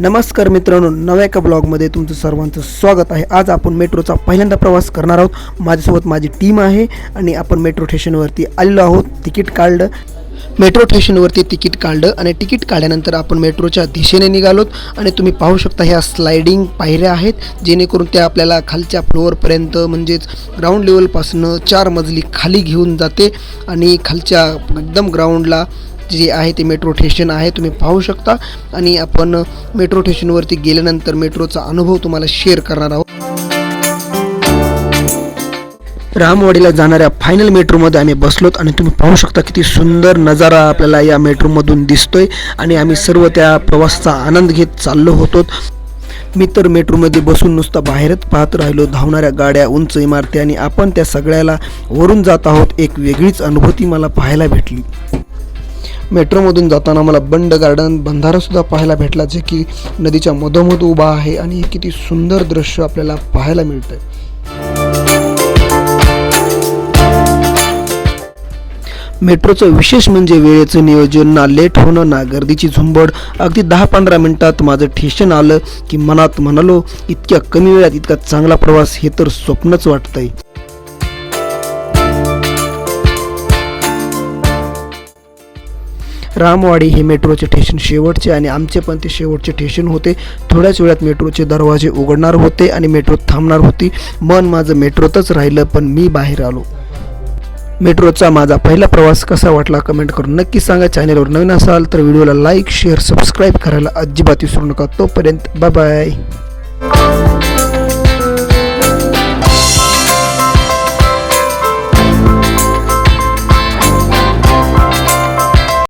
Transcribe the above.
नमस्कार मित्रांनो नव्या एका ब्लॉगमध्ये तुमचं सर्वांचं स्वागत आहे. आज आपण मेट्रोचा पहिल्यांदा प्रवास करणार आहोत. माझ्यासोबत माझी टीम आहे आणि आपण मेट्रो स्टेशनवरती आलेलो आहोत. तिकीट काढलं. मेट्रो स्टेशनवरती तिकीट काढलं आणि तिकीट काढल्यानंतर आपण मेट्रोच्या दिशेने निघालोत. आणि तुम्ही पाहू शकता ह्या स्लायडिंग पायऱ्या आहेत जेणेकरून त्या आपल्याला खालच्या फ्लोअरपर्यंत म्हणजेच ग्राउंड लेवलपासनं चार मजली खाली घेऊन जाते आणि खालच्या एकदम ग्राउंडला जे आहे ते मेट्रो स्टेशन आहे तुम्ही पाहू शकता. आणि आपण मेट्रो स्टेशनवरती गेल्यानंतर मेट्रोचा अनुभव तुम्हाला शेअर करणार आहोत. रामवाडीला जाणाऱ्या फायनल मेट्रोमध्ये आम्ही बसलोत आणि तुम्ही पाहू शकता किती सुंदर नजारा आपल्याला या मेट्रोमधून दिसतोय. आणि आम्ही सर्व त्या प्रवासाचा आनंद घेत चाललो होतो. मी तर मेट्रोमध्ये बसून नुसता बाहेरच पाहत राहिलो धावणाऱ्या गाड्या उंच इमारती आणि आपण त्या सगळ्याला वरून जात आहोत. एक वेगळीच अनुभूती मला पाहायला भेटली. मेट्रोमधून जाताना मला बंड गार्डन बंधारासुद्धा पाहायला भेटला जे की नदीच्या मधोमध उभा आहे आणि हे किती सुंदर दृश्य आपल्याला पाहायला मिळतंय. मेट्रोचं विशेष म्हणजे वेळेचं नियोजन ना लेट होणं ना गर्दीची झुंबड. अगदी दहा पंधरा मिनटात माझं ठेशन आलं की मनात म्हणालो इतक्या कमी वेळात इतका चांगला प्रवास हे तर स्वप्नच वाटतंय. रामवाडी हे मेट्रोचे स्टेशन शेवटचे आणि आमचे पण ते शेवटचे स्टेशन होते. थोड्याच वेळात मेट्रोचे दरवाजे उघडणार होते आणि मेट्रो थांबणार होती. मन माझं मेट्रोतच राहिलं पण मी बाहेर आलो. मेट्रोचा माझा पहिला प्रवास कसा वाटला कमेंट करून नक्की सांगा. चॅनेलवर नवीन असाल तर व्हिडिओला लाईक शेअर सबस्क्राईब करायला अजिबात विसरू नका. तोपर्यंत बाय बाय